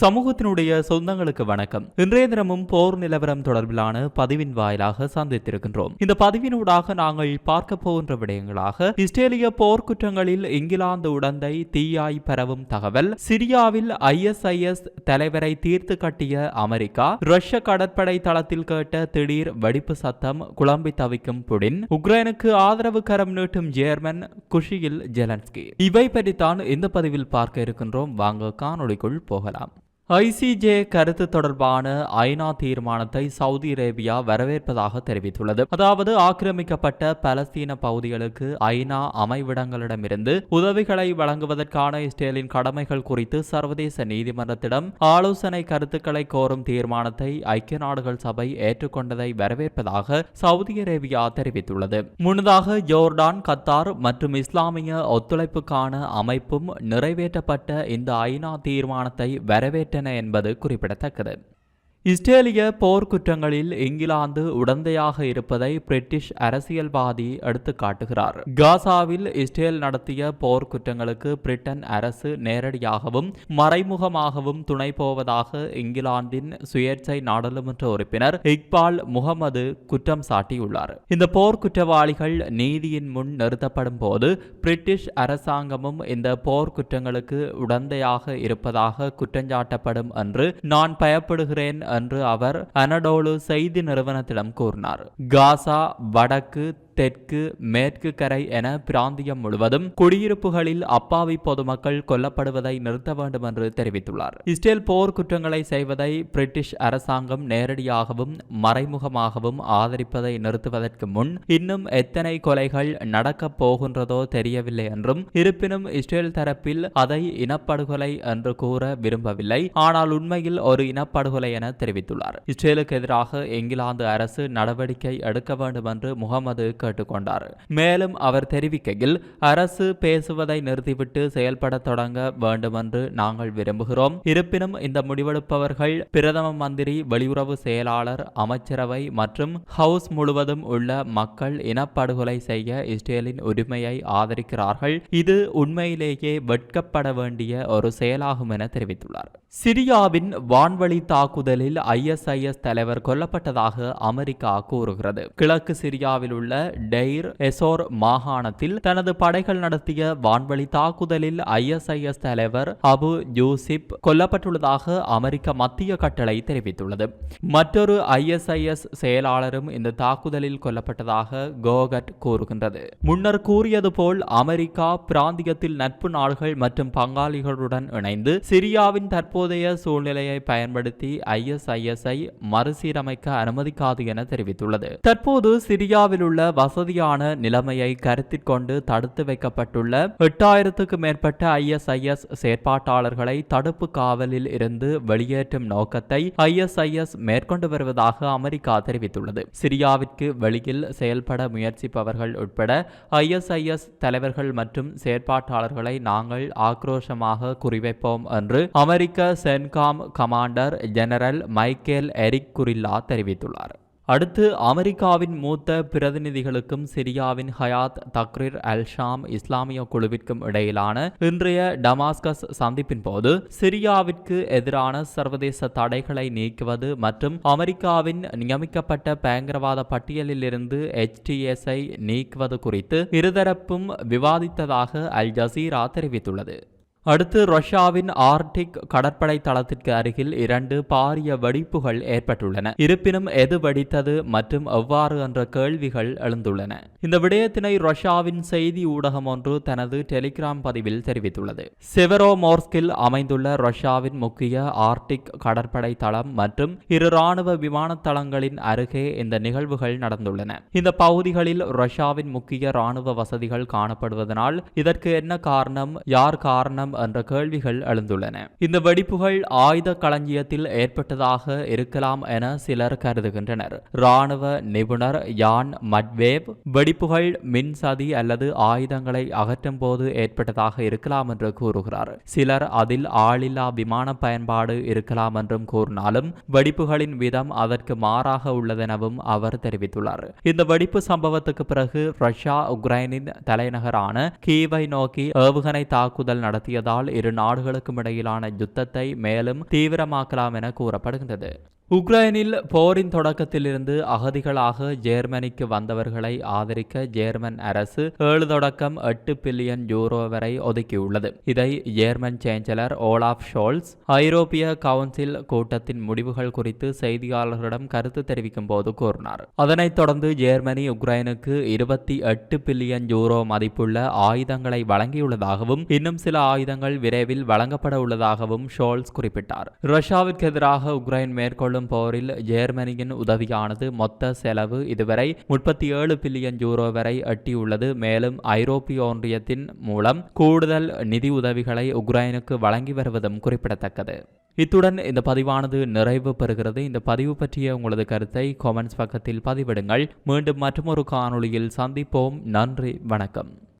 சமூகத்தினுடைய சொந்தங்களுக்கு வணக்கம். இன்றைய தினமும் போர் நிலவரம் தொடர்பிலான பதிவின் வாயிலாக சந்தித்திருக்கின்றோம். இந்த பதிவினூடாக நாங்கள் பார்க்க போகின்ற விடயங்களாக இஸ்ரேலிய போர்க்குற்றங்களில் இங்கிலாந்து உடந்தை தீயாய் பரவும் தகவல் சிரியாவில் ஐஎஸ்ஐஎஸ் தலைவரை தீர்த்து கட்டிய அமெரிக்கா ரஷ்ய கடற்படை தளத்தில் கேட்ட திடீர் வெடிப்பு சத்தம் குழம்பி தவிக்கும் புடின் உக்ரைனுக்கு ஆதரவு கரம் நீட்டும் ஜேர்மன் குஷியில் ஜெலன்ஸ்கி. இவை பற்றித்தான் இந்த பதிவில் பார்க்க இருக்கின்றோம். வாங்க காணொளிக்குள் போகலாம். ஐசிஜே கருத்து தொடர்பான ஐநா தீர்மானத்தை சவுதி அரேபியா வரவேற்பதாக தெரிவித்துள்ளது. அதாவது ஆக்கிரமிக்கப்பட்ட பலஸ்தீன பகுதிகளுக்கு ஐநா அமைவிடங்களிடமிருந்து உதவிகளை வழங்குவதற்கான இஸ்ரேலின் கடமைகள் குறித்து சர்வதேச நீதிமன்றத்திடம் ஆலோசனை கருத்துக்களை கோரும் தீர்மானத்தை ஐக்கிய நாடுகள் சபை ஏற்றுக்கொண்டதை வரவேற்பதாக சவுதி அரேபியா தெரிவித்துள்ளது. முன்னதாக ஜோர்டான் கத்தார் மற்றும் இஸ்லாமிய ஒத்துழைப்புக்கான அமைப்பும் நிறைவேற்றப்பட்ட இந்த ஐநா தீர்மானத்தை வரவேற்ற என்பது குறிப்பிடத்தக்கது. இஸ்ரேலிய போர்க்குற்றங்களில் இங்கிலாந்து உடந்தையாக இருப்பதை பிரிட்டிஷ் அரசியல்வாதி எடுத்து காட்டுகிறார். காசாவில் இஸ்ரேல் நடத்திய போர்க்குற்றங்களுக்கு பிரிட்டன் அரசு நேரடியாகவும் மறைமுகமாகவும் துணை போவதாக இங்கிலாந்தின் சுயேட்சை நாடாளுமன்ற உறுப்பினர் இக்பால் முகமது குற்றம் சாட்டியுள்ளார். இந்த போர்க்குற்றவாளிகள் நீதியின் முன் நிறுத்தப்படும் போது பிரிட்டிஷ் அரசாங்கமும் இந்த போர்க்குற்றங்களுக்கு உடந்தையாக இருப்பதாக குற்றஞ்சாட்டப்படும் என்று நான் பயப்படுகிறேன் அன்று அவர் அனடோலு செய்தி நிறுவனத்திடம் கூறினார். காசா வடக்கு தெற்கு மேற்கு கரை என பிராந்தியம் முழுவதும் குடியிருப்புகளில் அப்பாவி பொதுமக்கள் கொல்லப்படுவதை நிறுத்த வேண்டும் என்று தெரிவித்துள்ளார். இஸ்ரேல் போர் குற்றங்களை செய்வதை பிரிட்டிஷ் அரசாங்கம் நேரடியாகவும் மறைமுகமாகவும் ஆதரிப்பதை நிறுத்துவதற்கு முன் இன்னும் எத்தனை கொலைகள் நடக்கப் போகின்றதோ தெரியவில்லை என்றும் இருப்பினும் இஸ்ரேல் தரப்பில் அதை இனப்படுகொலை என்று கூற விரும்பவில்லை. ஆனால் உண்மையில் ஒரு இனப்படுகொலை என தெரிவித்துள்ளார். இஸ்ரேலுக்கு எதிராக இங்கிலாந்து அரசு நடவடிக்கை எடுக்க வேண்டும் என்று முகமது கேட்டுக்கொண்டார். மேலும் அவர் தெரிவிக்கையில் அரசு பேசுவதை நிறுத்திவிட்டு செயல்பட தொடங்க வேண்டுமென்று நாங்கள் விரும்புகிறோம். இருப்பினும் இந்த முடிவெடுப்பவர்கள் பிரதம மந்திரி வெளியுறவு செயலாளர் அமைச்சரவை மற்றும் ஹவுஸ் முழுவதும் உள்ள மக்கள் இனப்படுகொலை செய்ய இஸ்ரேலின் உரிமையை ஆதரிக்கிறார்கள். இது உண்மையிலேயே வெட்கப்பட வேண்டிய ஒரு செயலாகும் என தெரிவித்துள்ளார். சிரியாவின் வான்வழி தாக்குதலில் ஐஎஸ்ஐஎஸ் தலைவர் கொல்லப்பட்டதாக அமெரிக்கா கூறுகிறது. கிழக்கு சிரியாவில் உள்ள டெய்ர் எசோர் மாகாணத்தில் தனது படைகள் நடத்திய வான்வழி தாக்குதலில் ஐஎஸ்ஐஎஸ் தலைவர் அபு யூசிப் கொல்லப்பட்டுள்ளதாக அமெரிக்க மத்திய கட்டளை தெரிவித்துள்ளது. மற்றொரு ஐஎஸ்ஐஎஸ் செயலாளரும் இந்த தாக்குதலில் கொல்லப்பட்டதாக கோகட் கூறுகின்றது. முன்னர் கூறியது போல் அமெரிக்கா பிராந்தியத்தில் நட்பு நாடுகள் மற்றும் பங்காளிகளுடன் இணைந்து சிரியாவின் தற்போதைய சூழ்நிலையை பயன்படுத்தி ஐஎஸ்ஐஎஸ்ஐ மறுசீரமைக்க அனுமதிக்காது என தெரிவித்துள்ளது. தற்போது சிரியாவில் உள்ள வசதியான நிலைமையை கருத்தில் கொண்டு தடுத்து வைக்கப்பட்டுள்ள எட்டாயிரத்துக்கு மேற்பட்ட ஐஎஸ்ஐஎஸ் செயற்பாட்டாளர்களை தடுப்பு காவலில் இருந்து வெளியேற்றும் நோக்கத்தை ஐஎஸ்ஐஎஸ் மேற்கொண்டு வருவதாக அமெரிக்கா தெரிவித்துள்ளது. சிரியாவிற்கு வெளியில் செயல்பட முயற்சிப்பவர்கள் உட்பட ஐஎஸ்ஐஎஸ் தலைவர்கள் மற்றும் செயற்பாட்டாளர்களை நாங்கள் ஆக்ரோஷமாக குறிவைப்போம் என்று அமெரிக்க CENTCOM commander general Michael Erik Kurilla தெரிவித்துள்ளார். அடுத்து அமெரிக்காவின் மூத்த பிரதிநிதிகளுக்கும் சிரியாவின் ஹயாத் தக்ரிர் அல் ஷாம் இஸ்லாமிய குழுவிற்கும் இடையிலான இன்றைய டமாஸ்கஸ் சந்திப்பின் போது சிரியாவிற்கு எதிரான சர்வதேச தடைகளை நீக்குவது மற்றும் அமெரிக்காவின் நியமிக்கப்பட்ட பயங்கரவாத பட்டியலில் இருந்து எச்டிஎஸ்ஐ நீக்குவது குறித்து இருதரப்பும் விவாதித்ததாக அல் ஜசீரா தெரிவித்துள்ளது. அடுத்து ரஷ்யாவின் ஆர்டிக் கடற்படை தளத்திற்கு அருகில் இரண்டு பாரிய வெடிப்புகள் ஏற்பட்டுள்ளன. இருப்பினும் எது வெடித்தது மற்றும் எவ்வாறு என்ற கேள்விகள் எழுந்துள்ளன. இந்த விடயத்தினை ரஷ்யாவின் செய்தி ஊடகம் ஒன்று தனது டெலிகிராம் பதிவில் தெரிவித்துள்ளது. செவரோமோர்ஸ்கில் அமைந்துள்ள ரஷ்யாவின் முக்கிய ஆர்டிக் கடற்படை தளம் மற்றும் இரு ராணுவ விமான தளங்களின் அருகே இந்த நிகழ்வுகள் நடந்துள்ளன. இந்த பகுதிகளில் ரஷ்யாவின் முக்கிய ராணுவ வசதிகள் காணப்படுவதனால் இதற்கு என்ன காரணம் யார் காரணம் என்ற கேள்விகள் எழுந்துள்ளன. இந்த வெடிப்புகள் ஆயுத களஞ்சியத்தில் ஏற்பட்டதாக இருக்கலாம் என சிலர் கருதுகின்றனர். ராணுவ நிபுணர் யான் மட்வேவ் வெடிப்புகள் மின்சதி அல்லது ஆயுதங்களை அகற்றும் போது ஏற்பட்டதாக இருக்கலாம் என்று கூறுகிறார். சிலர் அதில் ஆளில்லா விமான பயன்பாடு இருக்கலாம் என்றும் கூறினாலும் வெடிப்புகளின் விதம் அதற்கு மாறாக உள்ளதெனவும் அவர் தெரிவித்துள்ளார். இந்த வெடிப்பு சம்பவத்துக்கு பிறகு ரஷ்யா உக்ரைனின் தலைநகரான கீவை நோக்கி ஏவுகணை தாக்குதல் நடத்தியது நீடிப்பதால் இரு நாடுகளுக்கும் இடையிலான யுத்தத்தை மேலும் தீவிரமாக்கலாம் என கூறப்படுகின்றது. உக்ரைனில் போரின் தொடக்கத்திலிருந்து அகதிகளாக ஜேர்மனிக்கு வந்தவர்களை ஆதரிக்க ஜேர்மன் அரசு ஏழு தொடக்கம் எட்டு பில்லியன் யூரோ வரை ஒதுக்கியுள்ளது. இதை ஜேர்மன் சேஞ்சலர் ஓலாப் ஷோல்ஸ் ஐரோப்பிய கவுன்சில் கூட்டத்தின் முடிவுகள் குறித்து செய்தியாளர்களிடம் கருத்து தெரிவிக்கும் போது கூறினார். அதனைத் தொடர்ந்து ஜேர்மனி உக்ரைனுக்கு இருபத்தி எட்டு பில்லியன் யூரோ மதிப்புள்ள ஆயுதங்களை வழங்கியுள்ளதாகவும் இன்னும் சில ஆயுதங்கள் விரைவில் வழங்கப்பட உள்ளதாகவும் ஷோல்ஸ் குறிப்பிட்டார். ரஷ்யாவிற்கு எதிராக உக்ரைன் மேற்கொள்ளும் போரில் ஜேர்மனியின் உதவியானது மொத்த செலவு இதுவரை முப்பத்தி ஏழு பில்லியன் யூரோ வரை எட்டியுள்ளது. மேலும் ஐரோப்பிய ஒன்றியத்தின் மூலம் கூடுதல் நிதி உதவிகளை உக்ரைனுக்கு வழங்கி வருவதும் குறிப்பிடத்தக்கது. இத்துடன் இந்த பதிவானது நிறைவு பெறுகிறது. இந்த பதிவு பற்றிய உங்களது கருத்தை காமெண்ட்ஸ் பக்கத்தில் பதிவிடுங்கள். மீண்டும் மற்றொரு காணொளியில் சந்திப்போம். நன்றி வணக்கம்.